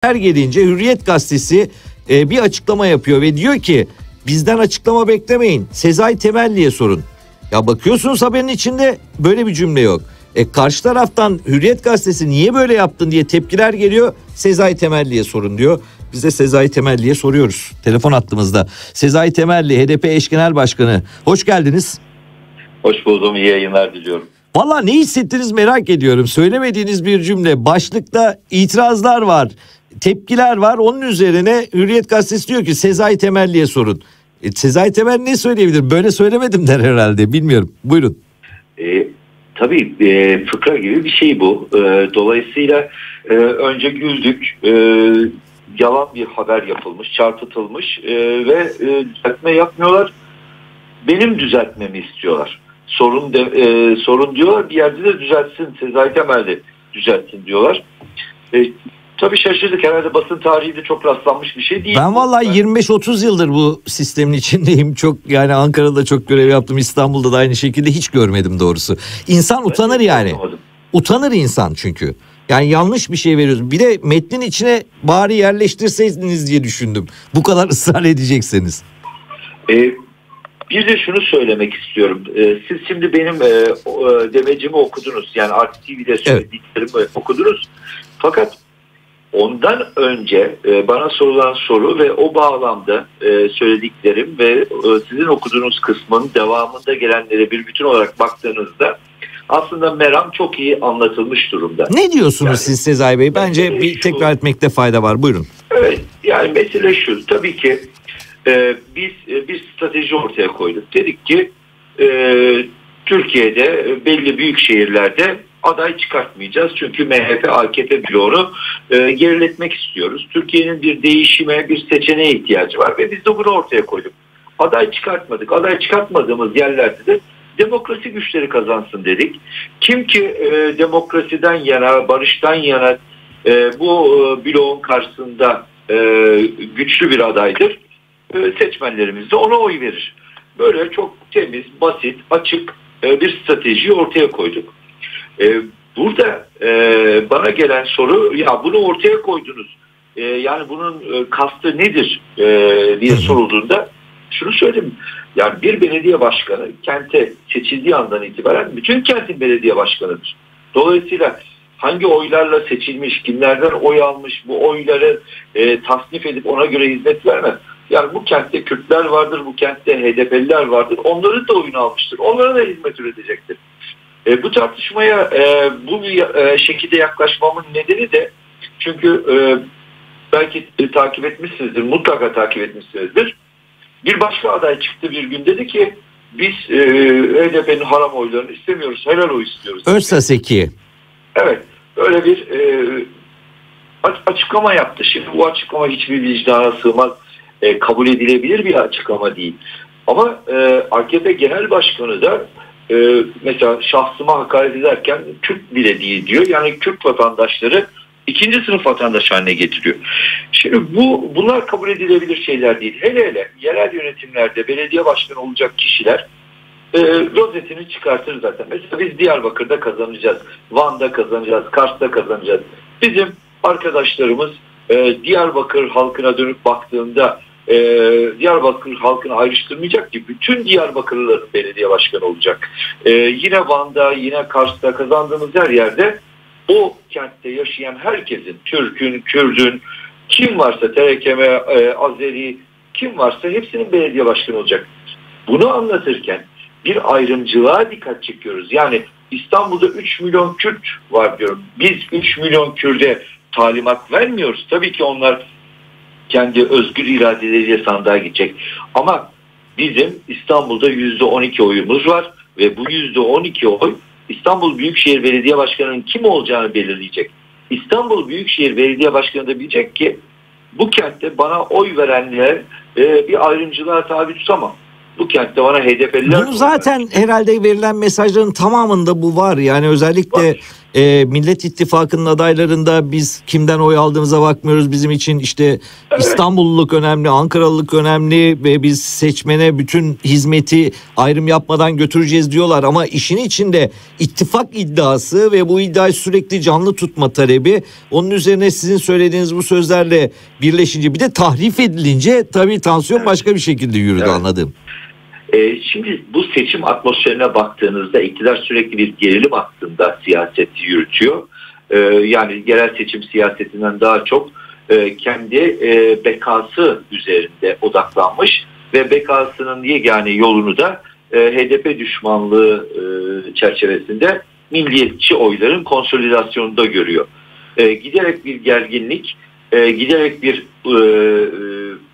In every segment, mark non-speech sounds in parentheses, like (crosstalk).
her gelince Hürriyet gazetesi e, bir açıklama yapıyor ve diyor ki bizden açıklama beklemeyin. Sezai Temelli'ye sorun. Ya bakıyorsunuz haberin içinde böyle bir cümle yok. E karşı taraftan Hürriyet gazetesi niye böyle yaptın diye tepkiler geliyor. Sezai Temelli'ye sorun diyor. Biz de Sezai Temelli'ye soruyoruz. Telefon attığımızda. Sezai Temelli HDP eş genel başkanı. Hoş geldiniz. Hoş buldum. iyi yayınlar diliyorum. Valla ne hissettiniz merak ediyorum. Söylemediğiniz bir cümle. Başlıkta itirazlar var, tepkiler var. Onun üzerine Hürriyet Gazetesi diyor ki Sezai Temelli'ye sorun. E, Sezai Temel ne söyleyebilir? Böyle söylemedim der herhalde. Bilmiyorum. Buyurun. E, tabii e, fıkra gibi bir şey bu. E, dolayısıyla e, önce güldük. E, yalan bir haber yapılmış, çarpıtılmış e, ve e, düzeltme yapmıyorlar. Benim düzeltmemi istiyorlar. Sorun de, e, sorun diyorlar bir yerde de düzeltsin. Sezai Temel de düzeltsin diyorlar. E, tabii şaşırdık. Herhalde basın tarihi de çok rastlanmış bir şey değil. Ben vallahi 25-30 yıldır bu sistemin içindeyim. Çok yani Ankara'da çok görev yaptım. İstanbul'da da aynı şekilde hiç görmedim doğrusu. İnsan utanır yani. Utanır insan çünkü. Yani yanlış bir şey veriyoruz. Bir de metnin içine bari yerleştirseydiniz diye düşündüm. Bu kadar (laughs) ısrar edecekseniz. E, bir de şunu söylemek istiyorum. E, siz şimdi benim e, o, e, demecimi okudunuz. Yani Art TV'de söylediklerimi evet. okudunuz. Fakat ondan önce e, bana sorulan soru ve o bağlamda e, söylediklerim ve e, sizin okuduğunuz kısmın devamında gelenlere bir bütün olarak baktığınızda aslında meram çok iyi anlatılmış durumda. Ne diyorsunuz yani, siz Sezai Bey? Bence bir şu, tekrar etmekte fayda var. Buyurun. Evet yani mesele şu. Tabii ki e, biz e, bir strateji ortaya koyduk. Dedik ki e, Türkiye'de belli büyük şehirlerde aday çıkartmayacağız. Çünkü MHP AKP bloğunu e, geriletmek istiyoruz. Türkiye'nin bir değişime, bir seçeneğe ihtiyacı var ve biz de bunu ortaya koyduk. Aday çıkartmadık. Aday çıkartmadığımız yerlerde de demokrasi güçleri kazansın dedik. Kim ki e, demokrasiden yana, barıştan yana e, bu e, bloğun karşısında e, güçlü bir adaydır. E, seçmenlerimiz de ona oy verir. Böyle çok temiz, basit, açık e, bir strateji ortaya koyduk. E, burada e, bana gelen soru ya bunu ortaya koydunuz. E, yani bunun e, kastı nedir e, diye sorulduğunda şunu söyleyeyim. Yani bir belediye başkanı kente seçildiği andan itibaren bütün kentin belediye başkanıdır. Dolayısıyla hangi oylarla seçilmiş, kimlerden oy almış, bu oyları e, tasnif edip ona göre hizmet vermez. Yani bu kentte Kürtler vardır, bu kentte HDP'liler vardır. Onların da oyunu almıştır. Onlara da hizmet üretecektir. E, bu tartışmaya e, bu e, şekilde yaklaşmamın nedeni de çünkü e, belki e, takip etmişsinizdir, mutlaka takip etmişsinizdir. Bir başka aday çıktı bir gün dedi ki biz e, HDP'nin haram oylarını istemiyoruz, helal oy istiyoruz. Özsaseki. Evet, öyle bir e, açıklama yaptı. Şimdi bu açıklama hiçbir vicdana sığmaz, e, kabul edilebilir bir açıklama değil. Ama e, AKP Genel Başkanı da e, mesela şahsıma hakaret ederken Kürt bile değil diyor. Yani Kürt vatandaşları ikinci sınıf vatandaş haline getiriyor. Şimdi bu bunlar kabul edilebilir şeyler değil. Hele hele yerel yönetimlerde belediye başkanı olacak kişiler e, rozetini çıkartır zaten. Mesela biz Diyarbakır'da kazanacağız, Van'da kazanacağız, Kars'ta kazanacağız. Bizim arkadaşlarımız e, Diyarbakır halkına dönüp baktığında e, Diyarbakır halkını ayrıştırmayacak ki bütün Diyarbakırlıların belediye başkanı olacak. E, yine Van'da, yine Kars'ta kazandığımız her yerde o kentte yaşayan herkesin, Türk'ün, Kürd'ün, kim varsa Terekeme, e, Azeri, kim varsa hepsinin belediye başkanı olacak. Bunu anlatırken bir ayrımcılığa dikkat çekiyoruz. Yani İstanbul'da 3 milyon Kürt var diyorum. Biz 3 milyon Kürt'e talimat vermiyoruz. Tabii ki onlar kendi özgür iradeleriyle sandığa gidecek. Ama bizim İstanbul'da %12 oyumuz var ve bu %12 oy İstanbul Büyükşehir Belediye Başkanı'nın kim olacağını belirleyecek. İstanbul Büyükşehir Belediye Başkanı da bilecek ki bu kentte bana oy verenler e, bir ayrımcılığa tabi tutamam. Bu kentte bana HDP'liler... Bunu zaten herhalde verilen mesajların tamamında bu var. Yani özellikle var. e, Millet İttifakı'nın adaylarında biz kimden oy aldığımıza bakmıyoruz. Bizim için işte evet. İstanbulluluk önemli, Ankaralılık önemli ve biz seçmene bütün hizmeti ayrım yapmadan götüreceğiz diyorlar. Ama işin içinde ittifak iddiası ve bu iddiayı sürekli canlı tutma talebi onun üzerine sizin söylediğiniz bu sözlerle birleşince bir de tahrif edilince tabii tansiyon başka bir şekilde yürüdü evet. anladım. E, şimdi bu seçim atmosferine baktığınızda iktidar sürekli bir gerilim hakkında siyaseti yürütüyor. E, yani yerel seçim siyasetinden daha çok e, kendi e, bekası üzerinde odaklanmış ve bekasının yegane yolunu da e, HDP düşmanlığı e, çerçevesinde milliyetçi oyların konsolidasyonunda görüyor. E, giderek bir gerginlik, e, giderek bir e, e,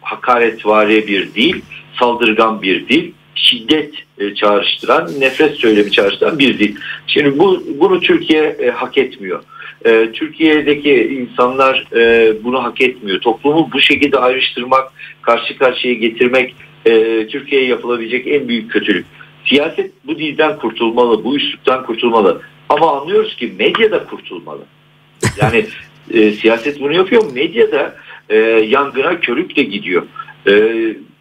hakaretvari bir dil, saldırgan bir dil, şiddet e, çağrıştıran, nefret söylemi çağrıştıran bir dil. Şimdi bu bunu Türkiye e, hak etmiyor. E, Türkiye'deki insanlar bunu hak etmiyor. Toplumu bu şekilde ayrıştırmak, karşı karşıya getirmek Türkiye'ye yapılabilecek en büyük kötülük. Siyaset bu dilden kurtulmalı, bu üsluptan kurtulmalı. Ama anlıyoruz ki medya da kurtulmalı. Yani e, siyaset bunu yapıyor, medya da e, yangına körükle gidiyor. E,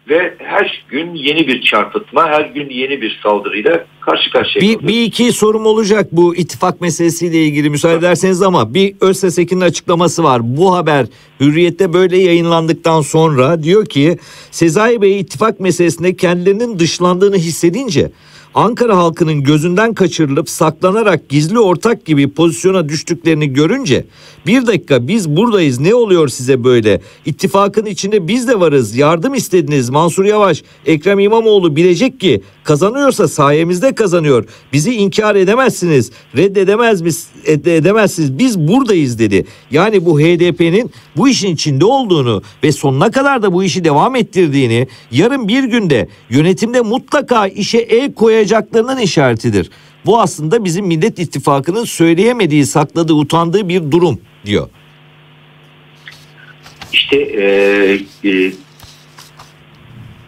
ve her gün yeni bir çarpıtma, her gün yeni bir saldırıyla karşı karşıya bir, bir iki sorum olacak bu ittifak meselesiyle ilgili. Müsaade ederseniz ama bir Özsesek'in açıklaması var. Bu haber Hürriyet'te böyle yayınlandıktan sonra diyor ki Sezai Bey ittifak meselesinde kendilerinin dışlandığını hissedince Ankara halkının gözünden kaçırılıp saklanarak gizli ortak gibi pozisyona düştüklerini görünce bir dakika biz buradayız ne oluyor size böyle ittifakın içinde biz de varız yardım istediniz Mansur Yavaş Ekrem İmamoğlu bilecek ki kazanıyorsa sayemizde kazanıyor bizi inkar edemezsiniz reddedemez mis edemezsiniz biz buradayız dedi. Yani bu HDP'nin bu işin içinde olduğunu ve sonuna kadar da bu işi devam ettirdiğini yarın bir günde yönetimde mutlaka işe el koyacaklarının işaretidir. Bu aslında bizim Millet İttifakı'nın söyleyemediği, sakladığı, utandığı bir durum diyor. İşte e, e,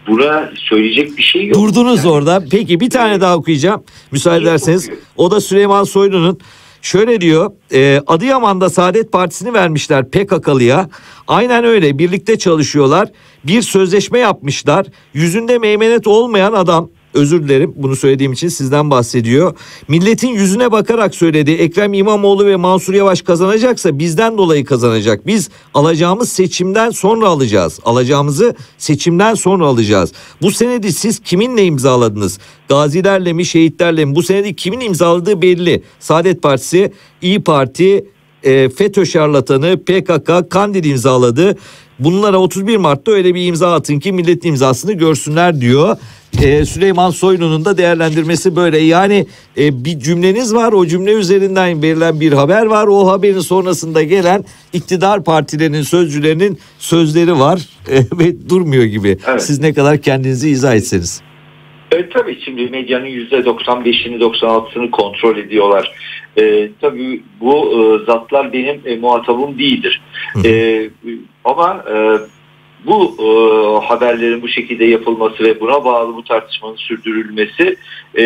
buna söyleyecek bir şey yok. Durdunuz yani. orada. Peki bir tane daha okuyacağım. Müsaade ederseniz. O da Süleyman Soylu'nun Şöyle diyor e, Adıyaman'da Saadet Partisi'ni vermişler PKK'lıya. Aynen öyle birlikte çalışıyorlar. Bir sözleşme yapmışlar. Yüzünde meymenet olmayan adam özür dilerim bunu söylediğim için sizden bahsediyor. Milletin yüzüne bakarak söyledi. Ekrem İmamoğlu ve Mansur Yavaş kazanacaksa bizden dolayı kazanacak. Biz alacağımız seçimden sonra alacağız. Alacağımızı seçimden sonra alacağız. Bu senedi siz kiminle imzaladınız? Gazilerle mi şehitlerle mi? Bu senedi kimin imzaladığı belli. Saadet Partisi, İyi Parti, e, FETÖ şarlatanı PKK Kandil imzaladı. Bunlara 31 Mart'ta öyle bir imza atın ki millet imzasını görsünler diyor. Ee, Süleyman Soylu'nun da değerlendirmesi böyle. Yani e, bir cümleniz var o cümle üzerinden verilen bir haber var. O haberin sonrasında gelen iktidar partilerinin sözcülerinin sözleri var e, (laughs) ve durmuyor gibi. Evet. Siz ne kadar kendinizi izah etseniz. Evet tabii şimdi medyanın %95'ini 96'sını kontrol ediyorlar. E, tabii bu e, zatlar benim e, muhatabım değildir. E, ama e, bu e, haberlerin bu şekilde yapılması ve buna bağlı bu tartışmanın sürdürülmesi e,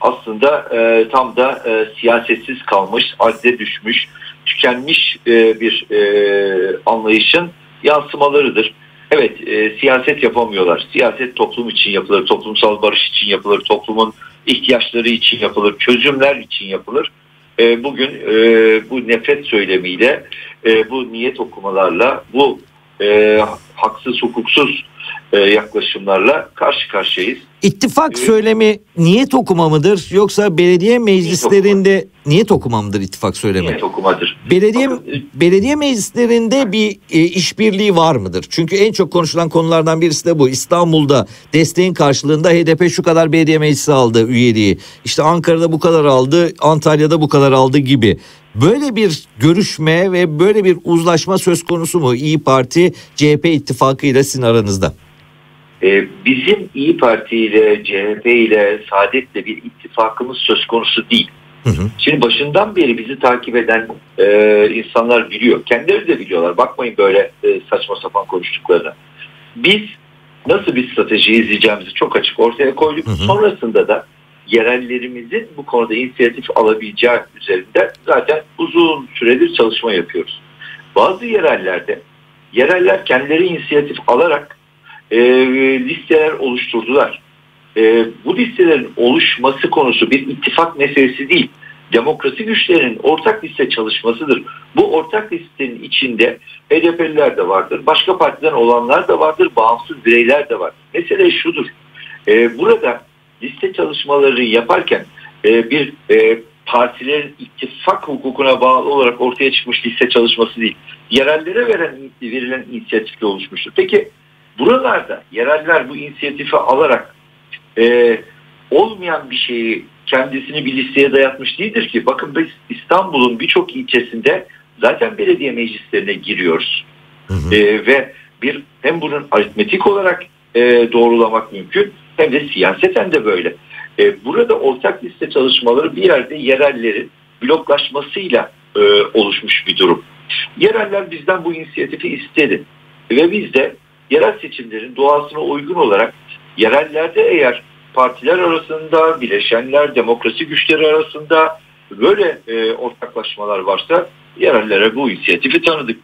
aslında e, tam da e, siyasetsiz kalmış, adde düşmüş, tükenmiş e, bir e, anlayışın yansımalarıdır. Evet e, siyaset yapamıyorlar. Siyaset toplum için yapılır, toplumsal barış için yapılır, toplumun ihtiyaçları için yapılır, çözümler için yapılır. E, bugün e, bu nefret söylemiyle, e, bu niyet okumalarla, bu e, haksız, hukuksuz yaklaşımlarla karşı karşıyayız. İttifak ee, söylemi niyet okuma mıdır yoksa belediye meclislerinde niyet okuma, niyet okuma mıdır ittifak söylemi? Niyet okumadır. Belediye Bakın, e, belediye meclislerinde bir e, işbirliği var mıdır? Çünkü en çok konuşulan konulardan birisi de bu. İstanbul'da desteğin karşılığında HDP şu kadar belediye meclisi aldı üyeliği. İşte Ankara'da bu kadar aldı, Antalya'da bu kadar aldı gibi. Böyle bir görüşme ve böyle bir uzlaşma söz konusu mu İyi Parti CHP ittifakı ile sizin aranızda? Ee, bizim İyi Parti ile CHP ile Saadet'le bir ittifakımız söz konusu değil. Hı hı. Şimdi başından beri bizi takip eden e, insanlar biliyor. Kendileri de biliyorlar. Bakmayın böyle e, saçma sapan konuştuklarına. Biz nasıl bir strateji izleyeceğimizi çok açık ortaya koyduk. Hı hı. Sonrasında da yerellerimizin bu konuda inisiyatif alabileceği üzerinde zaten uzun süredir çalışma yapıyoruz. Bazı yerellerde yereller kendileri inisiyatif alarak e, listeler oluşturdular. E, bu listelerin oluşması konusu bir ittifak meselesi değil. Demokrasi güçlerinin ortak liste çalışmasıdır. Bu ortak listenin içinde HDP'liler de vardır, başka partiden olanlar da vardır, bağımsız bireyler de var. Mesele şudur. E, burada liste çalışmaları yaparken e, bir e, partilerin ittifak hukukuna bağlı olarak ortaya çıkmış liste çalışması değil. Yerellere veren, verilen inisiyatifle oluşmuştur. Peki buralarda yereller bu inisiyatifi alarak e, olmayan bir şeyi kendisini bir listeye dayatmış değildir ki. Bakın biz İstanbul'un birçok ilçesinde zaten belediye meclislerine giriyoruz. Hı hı. E, ve bir hem bunun aritmetik olarak e, doğrulamak mümkün hem de siyaseten de böyle. E, burada ortak liste çalışmaları bir yerde yerellerin bloklaşmasıyla e, oluşmuş bir durum. Yereller bizden bu inisiyatifi istedi ve biz de yerel seçimlerin doğasına uygun olarak yerellerde eğer partiler arasında, bileşenler, demokrasi güçleri arasında böyle e, ortaklaşmalar varsa yerellere bu inisiyatifi tanıdık.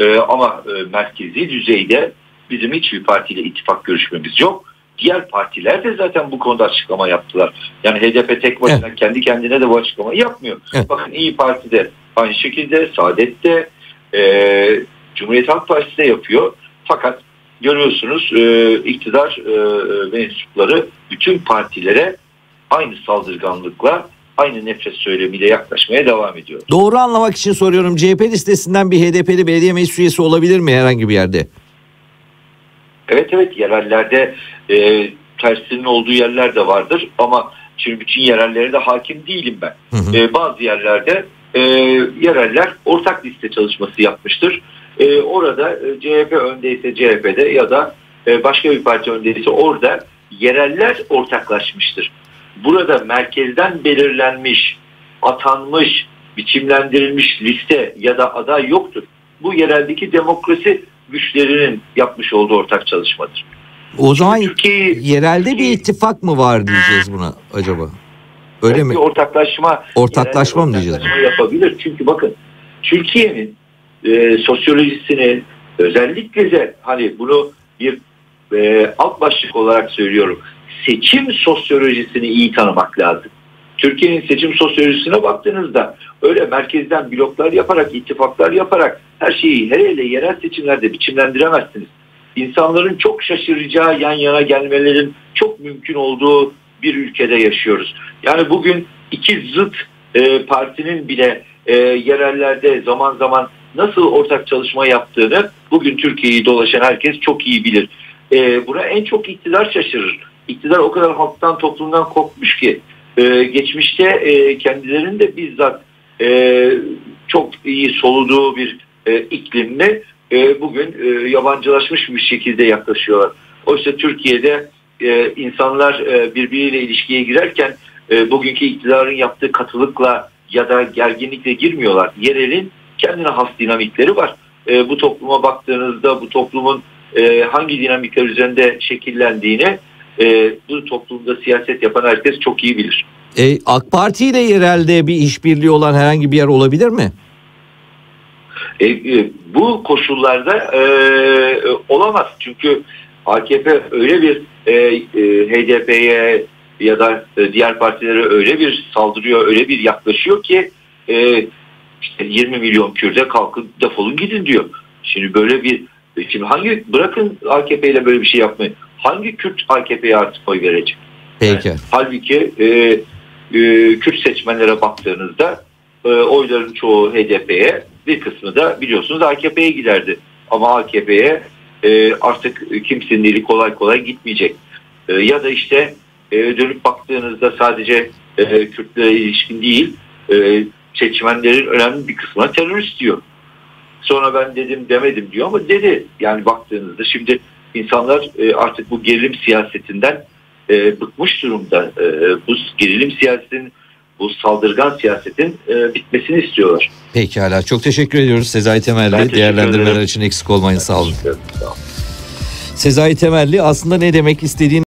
E, ama e, merkezi düzeyde bizim hiçbir partiyle ittifak görüşmemiz yok. Diğer partiler de zaten bu konuda açıklama yaptılar. Yani HDP tek başına evet. kendi kendine de bu açıklamayı yapmıyor. Evet. Bakın İyi Parti de aynı şekilde, Saadet de, e, Cumhuriyet Halk Partisi de yapıyor. Fakat görüyorsunuz e, iktidar e, mensupları bütün partilere aynı saldırganlıkla aynı nefret söylemiyle yaklaşmaya devam ediyor. Doğru anlamak için soruyorum. CHP listesinden bir HDP'li belediye meclis üyesi olabilir mi herhangi bir yerde? Evet evet yerellerde e, tersinin olduğu yerler de vardır ama şimdi bütün yerellere de hakim değilim ben. Hı hı. E, bazı yerlerde e, yereller ortak liste çalışması yapmıştır. E, orada e, CHP öndeyse CHP'de ya da e, başka bir parti öndeyse orada yereller ortaklaşmıştır. Burada merkezden belirlenmiş, atanmış, biçimlendirilmiş liste ya da aday yoktur. Bu yereldeki demokrasi güçlerinin yapmış olduğu ortak çalışmadır. O zaman Türkiye, yerelde bir ittifak mı var diyeceğiz buna acaba? Öyle mi? Ortaklaşma. Ortaklaşma mı diyeceğiz? Yapabilir. Çünkü bakın Türkiye'nin e, sosyolojisini özellikle de hani bunu bir e, alt başlık olarak söylüyorum. Seçim sosyolojisini iyi tanımak lazım. Türkiye'nin seçim sosyolojisine baktığınızda öyle merkezden bloklar yaparak, ittifaklar yaparak her şeyi hele hele yerel seçimlerde biçimlendiremezsiniz. İnsanların çok şaşıracağı yan yana gelmelerin çok mümkün olduğu bir ülkede yaşıyoruz. Yani bugün iki zıt e, partinin bile e, yerellerde zaman zaman nasıl ortak çalışma yaptığını bugün Türkiye'yi dolaşan herkes çok iyi bilir. E, buna en çok iktidar şaşırır. İktidar o kadar halktan toplumdan kopmuş ki e, geçmişte e, kendilerinin de bizzat e, çok iyi soluduğu bir e, iklimle e, bugün e, yabancılaşmış bir şekilde yaklaşıyorlar. Oysa Türkiye'de e, insanlar e, birbiriyle ilişkiye girerken e, bugünkü iktidarın yaptığı katılıkla ya da gerginlikle girmiyorlar. Yerelin kendine has dinamikleri var. E, bu topluma baktığınızda bu toplumun e, hangi dinamikler üzerinde şekillendiğini e, bu toplumda siyaset yapan herkes çok iyi bilir. E, AK Parti ile yerelde bir işbirliği olan herhangi bir yer olabilir mi? E, e, bu koşullarda e, olamaz. Çünkü AKP öyle bir e, e, HDP'ye ya da e, diğer partilere öyle bir saldırıyor, öyle bir yaklaşıyor ki e, işte 20 milyon Kürt'e kalkın defolun gidin diyor. Şimdi böyle bir şimdi hangi bırakın AKP ile böyle bir şey yapmayı. Hangi Kürt AKP'ye artık oy verecek? Peki. Yani, halbuki e, e, Kürt seçmenlere baktığınızda e, oyların çoğu HDP'ye bir kısmı da biliyorsunuz AKP'ye giderdi. Ama AKP'ye e, artık kimsenin eli kolay kolay gitmeyecek. E, ya da işte e, dönüp baktığınızda sadece e, Kürtlere ilişkin değil e, seçmenlerin önemli bir kısmına terörist diyor. Sonra ben dedim demedim diyor ama dedi. Yani baktığınızda şimdi insanlar e, artık bu gerilim siyasetinden e, bıkmış durumda. E, bu gerilim siyasetinin bu saldırgan siyasetin e, bitmesini istiyorlar. Pekala çok teşekkür ediyoruz Sezai Temelli. Değerlendirmeler için eksik olmayın sağ olun. Sezai Temelli aslında ne demek istediğini